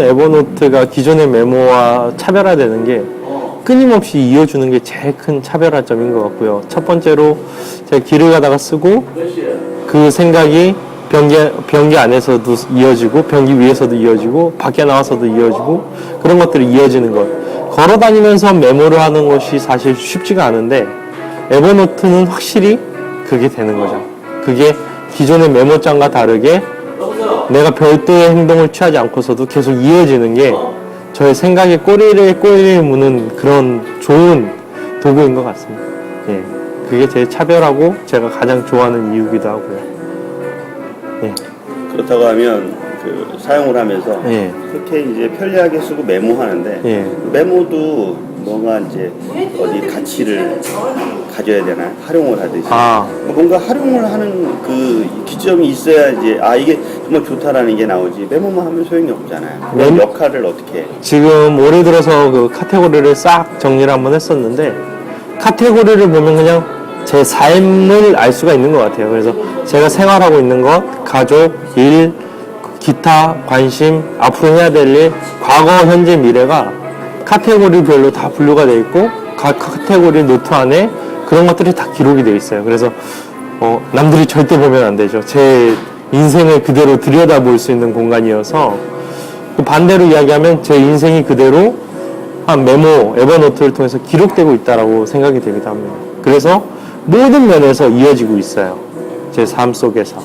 에버노트가 기존의 메모와 차별화되는 게 끊임없이 이어주는 게 제일 큰 차별화점인 것 같고요. 첫 번째로 제가 길을 가다가 쓰고 그 생각이 변기, 변기 안에서도 이어지고 변기 위에서도 이어지고 밖에 나와서도 이어지고 그런 것들이 이어지는 것. 걸어 다니면서 메모를 하는 것이 사실 쉽지가 않은데 에버노트는 확실히 그게 되는 거죠. 그게 기존의 메모장과 다르게 내가 별도의 행동을 취하지 않고서도 계속 이어지는 게 저의 생각의 꼬리를 꼬리를 무는 그런 좋은 도구인 것 같습니다. 예. 그게 제 차별하고 제가 가장 좋아하는 이유기도 하고요. 예. 그렇다고 하면 그 사용을 하면서 예. 그렇게 이제 편리하게 쓰고 메모하는데 예. 메모도 뭔가 이제 어디 가치를 가져야 되나 활용을 하듯이 아, 뭔가 활용을 하는 그 기점이 있어야 이제 아 이게 정말 좋다라는 게 나오지 메모만 하면 소용이 없잖아요. 메모- 역할을 어떻게 해? 지금 올해 들어서 그 카테고리를 싹 정리를 한번 했었는데 카테고리를 보면 그냥 제 삶을 알 수가 있는 것 같아요. 그래서 제가 생활하고 있는 것, 가족, 일, 기타, 관심, 앞으로 해야 될 일, 과거, 현재, 미래가 카테고리별로 다 분류가 되어 있고 각 카테고리 노트 안에 그런 것들이 다 기록이 되어 있어요. 그래서 어, 남들이 절대 보면 안 되죠. 제 인생을 그대로 들여다볼 수 있는 공간이어서 그 반대로 이야기하면 제 인생이 그대로 한 메모, 에버노트를 통해서 기록되고 있다라고 생각이 되기도 합니다. 그래서 모든 면에서 이어지고 있어요. 제 삶 속에서.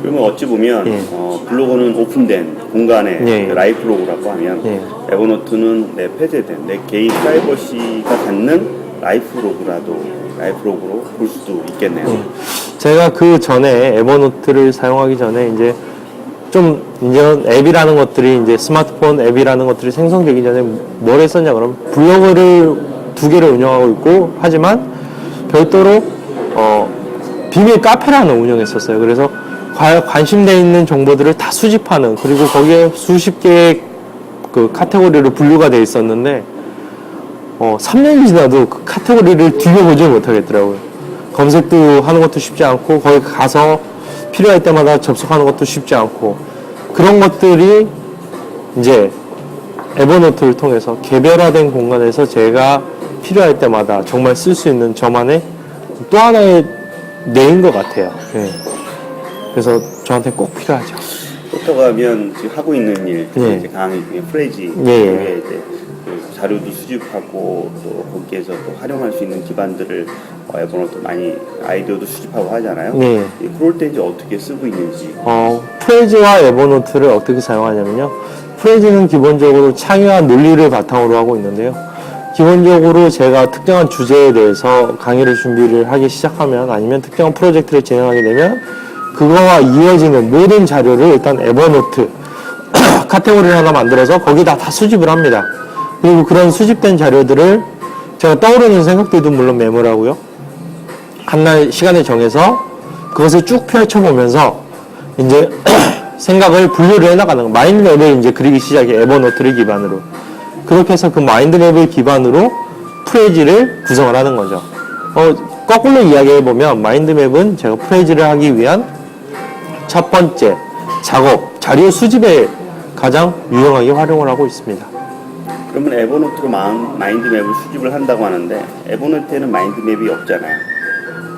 그러면 어찌 보면 예. 어, 블로그는 오픈된 공간의 예. 그 라이프로그라고 하면 예. 에버노트는 내 폐쇄된 내 개인 프라이버시가 갖는 라이프 로그라도 라이프 로그로 볼 수도 있겠네요. 제가 그 전에 에버노트를 사용하기 전에 이제 좀 이제 앱이라는 것들이 이제 스마트폰 앱이라는 것들이 생성되기 전에 뭘 했었냐 그러면 블로그를 두 개를 운영하고 있고 하지만 별도로 어 비밀 하나 운영했었어요. 그래서 관- 관심돼 있는 정보들을 다 수집하는 그리고 거기에 수십 개의 그 카테고리로 분류가 돼 있었는데 어 3년이 지나도 그 카테고리를 뒤져보지 못하겠더라고요. 검색도 하는 것도 쉽지 않고 거기 가서 필요할 때마다 접속하는 것도 쉽지 않고 그런 것들이 이제 에버노트를 통해서 개별화된 공간에서 제가 필요할 때마다 정말 쓸 수 있는 저만의 또 하나의 뇌인 것 같아요. 예. 그래서 저한테 꼭 필요하죠. 그렇다고 하면 지금 하고 있는 일, 예. 이제 강의 중에 프레지, 예, 예. 중에 이제 그 자료도 수집하고 또 거기에서 또 활용할 수 있는 기반들을 어, 에버노트 많이 아이디어도 수집하고 하잖아요. 예. 예, 그럴 때 이제 어떻게 쓰고 있는지. 어, 프레즈와 에버노트를 어떻게 사용하냐면요. 프레즈는 기본적으로 창의와 논리를 바탕으로 하고 있는데요. 기본적으로 제가 특정한 주제에 대해서 강의를 준비를 하기 시작하면 아니면 특정한 프로젝트를 진행하게 되면 그거와 이어지는 모든 자료를 일단 에버노트 카테고리를 하나 만들어서 거기다 다 수집을 합니다. 그리고 그런 수집된 자료들을 제가 떠오르는 생각들도 물론 메모를 하고요. 한날 시간을 정해서 그것을 쭉 펼쳐보면서 이제 생각을 분류를 해나가는 거. 마인드맵을 이제 그리기 시작해 에버노트를 기반으로. 그렇게 해서 그 마인드맵을 기반으로 프레지를 구성을 하는 거죠. 어, 거꾸로 이야기해 보면 마인드맵은 제가 프레지를 하기 위한 첫 번째 작업, 자료 수집에 가장 유용하게 활용을 하고 있습니다. 그러면 에버노트로 마인드맵을 수집을 한다고 하는데 에버노트에는 마인드맵이 없잖아요.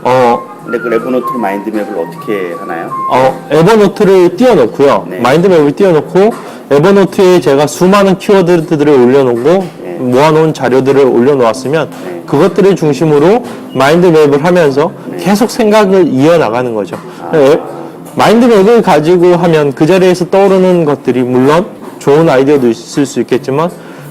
어, 근데 그 에버노트로 마인드맵을 어떻게 하나요? 어, 에버노트를 띄워놓고요. 네. 마인드맵을 띄워놓고 에버노트에 제가 수많은 키워드들을 올려놓고 네. 모아놓은 자료들을 올려놓았으면 네. 그것들을 중심으로 마인드맵을 하면서 계속 생각을 이어나가는 거죠. 에- 마인드맵을 가지고 하면 그 자리에서 떠오르는 것들이 물론 좋은 아이디어도 있을 수 있겠지만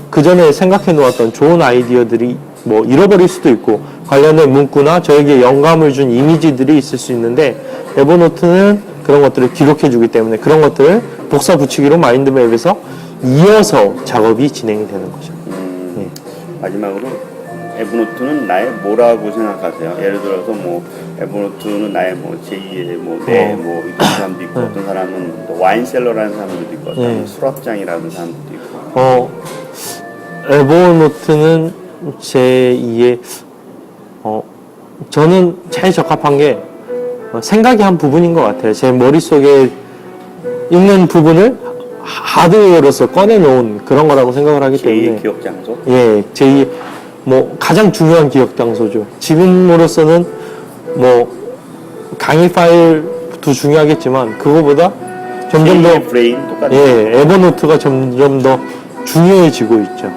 그 전에 생각해 놓았던 좋은 아이디어들이 뭐 잃어버릴 수도 있고 관련된 문구나 저에게 영감을 준 이미지들이 있을 수 있는데 에버노트는 그런 것들을 기록해 주기 때문에 그런 것들을 복사 붙이기로 마인드맵에서 이어서 작업이 진행이 되는 거죠. 음, 마지막으로 에버노트는 나의 뭐라고 생각하세요? 예를 들어서 뭐 에버노트는 나의 뭐 제2의 뭐내 어. 뭐 이런 사람도 있고 어떤 사람은 또 와인셀러라는 사람들도 있고 어떤 네. 수납장이라는 사람들도 있고 어, 에버노트는 제2의, 어, 저는 제일 적합한 게 어, 생각의 한 부분인 것 같아요. 제 머릿속에 있는 부분을 하드웨어로서 꺼내놓은 그런 거라고 생각을 하기 제2의 때문에 기억 장소. 예, 제2 뭐 가장 중요한 기억 장소죠. 지금으로서는 뭐 강의 파일도 중요하겠지만 그거보다 점점 더 제2의 브레인 똑같아요. 예, 에버노트가 점점 더 중요해지고 있죠.